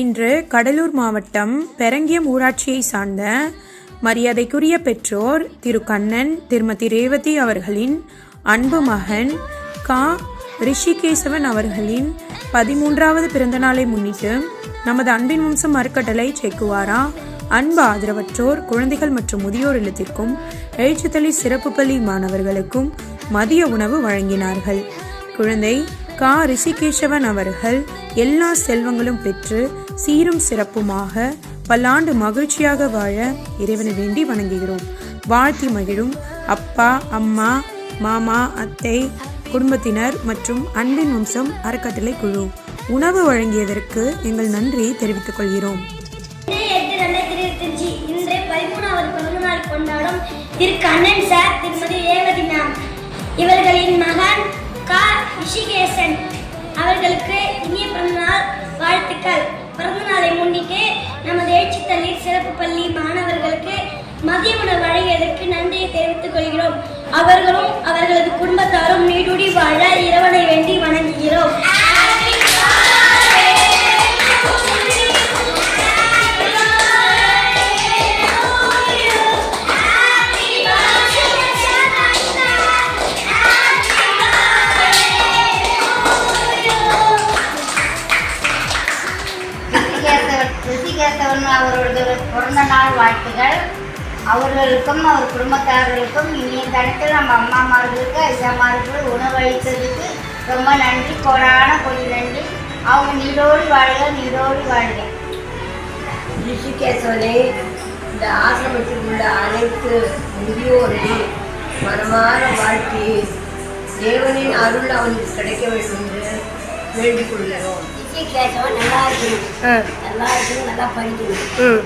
இன்று கடலூர் மாவட்டம் பெரங்கியம் ஊராட்சியை சார்ந்த மரியாதைக்குரிய பெற்றோர் திரு கண்ணன் திருமதி ரேவதி அவர்களின் அன்பு மகன் கா. ரிஷிகேசவன் அவர்களின் பதிமூன்றாவது பிறந்தநாளை முன்னிட்டு நமது அன்பின் வம்சம் அறக்கட்டளை செக்குவாரா? அன்பு ஆதரவற்றோர் குழந்தைகள் மற்றும் முதியோர் இல்லத்திற்கும் எழுச்சித்தளி சிறப்பு பள்ளி மாணவர்களுக்கும் மதிய உணவு வழங்கினார்கள். குழந்தை கா. ரிஷிகேஷவன் அவர்கள் எல்லா செல்வங்களும் பெற்று சீரும் சிறப்புமாக பல்லாண்டு மகிழ்ச்சியாக வாழ இறைவனை வேண்டி வணங்குகிறோம். வாழ்த்தி மகிழும் அப்பா அம்மா மாமா அத்தை குடும்பத்தினர் மற்றும் அன்பின் வம்சம் அறக்கட்டளை குழு. உணவு வழங்கியதற்கு எங்கள் நன்றியை தெரிவித்துக் கொள்கிறோம். கொண்டாடும் திரு. கண்ணன் சார் திருமதி ரேவதி மேம். இவர்களின் மகான் மதிய உணவு வழங்கியதற்கு நன்றியை தெரிவித்துக் கொள்கிறோம். அவர்களும் அவர்களது குடும்பத்தாரும் நீடுடி வாழ இறைவனை வேண்டி வணங்குகிறோம். ரிஷிகேசவன் அவர்களது பிறந்த நாள் வாழ்த்துகள். அவர்களுக்கும் அவர் குடும்பத்தார்களுக்கும் இனிய தனத்தில் நம்ம அம்மாமார்களுக்கு ஐயாமார்களுக்கு உணவளித்ததுக்கு ரொம்ப நன்றி. கோடான கோடி நன்றி. அவங்க நீடோடி வாழ்க நீடோடி வாழ்க. ரிஷிகேசவனை இந்த ஆசிரமத்தில் உள்ள அனைத்து முதியோரையும் மனமாற வாழ்த்தி தேவனின் அருள் அவனுக்கு கிடைக்க வேண்டும் என்று வேண்டிக் கொள்கிறோம். ரிஷிகேசவன் நல்லா இருக்கணும் நல்லா இருக்கணும் நல்லா படிக்கணும்.